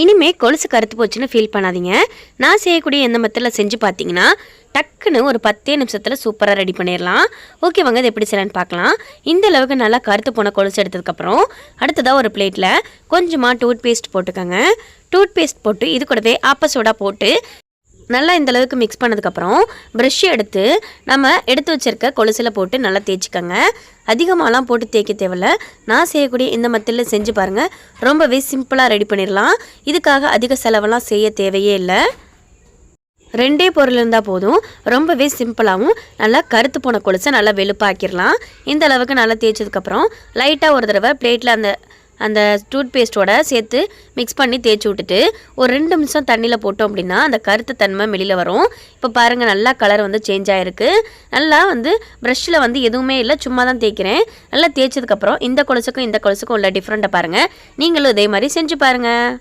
இனிமே கொலுசு கருத்து போச்சுன்னு ஃபீல் பண்ணாதீங்க. நான் செய்யக்கூடிய எந்த மெத்தடில் செஞ்சு பார்த்தீங்கன்னா டக்குன்னு ஒரு பத்தே நிமிஷத்தில் சூப்பராக ரெடி பண்ணிடலாம் ஓகே வாங்க இது எப்படி செய்யலான்னு பார்க்கலாம் இந்த அளவுக்கு நல்லா கருத்து போன கொலுசு எடுத்ததுக்கப்புறம் அடுத்ததாக ஒரு பிளேட்டில் கொஞ்சமாக டூத் பேஸ்ட் போட்டுக்கோங்க. டூத் பேஸ்ட் போட்டு இது கூடவே ஆப்ப சோடா போட்டு நல்லா இந்த அளவுக்கு மிக்ஸ் பண்ணதுக்கப்புறம் ப்ரஷ் எடுத்து நம்ம எடுத்து வச்சிருக்க கொலுசில் போட்டு நல்லா தேய்ச்சிக்கோங்க. அதிகமாகலாம் போட்டு தேய்க்க தேவையில்ல. நான் செய்யக்கூடிய இந்த மத்தியில் செஞ்சு பாருங்கள் ரொம்பவே சிம்பிளாக ரெடி பண்ணிடலாம். இதுக்காக அதிக செலவெல்லாம் செய்ய தேவையே இல்லை. ரெண்டே பொருள் இருந்தால் போதும். ரொம்பவே சிம்பிளாகவும் நல்லா கருத்து போன கொலுசை நல்லா வெளுப்பாக்கிடலாம். இந்த அளவுக்கு நல்லா தேய்ச்சதுக்கப்புறம் லைட்டாக ஒரு தடவை பிளேட்டில் அந்த அந்த டூத் பேஸ்ட்டோட சேர்த்து மிக்ஸ் பண்ணி தேய்ச்சி விட்டுட்டு ஒரு ரெண்டு நிமிஷம் தண்ணியில் போட்டோம் அப்படின்னா அந்த கருத்து தன்மை வெளியில் வரும். இப்போ பாருங்கள் நல்லா கலர் வந்து சேஞ்ச் ஆகிருக்கு நல்லா வந்து ப்ரஷ்ஷில் வந்து எதுவுமே இல்லை சும்மா தான் தேய்க்கிறேன். நல்லா தேய்ச்சதுக்கப்புறம் இந்த கொலுசுக்கும் இந்த கொலுசுக்கும் உள்ள டிஃப்ரெண்ட்டை பாருங்கள் நீங்களும் இதே மாதிரி செஞ்சு பாருங்கள்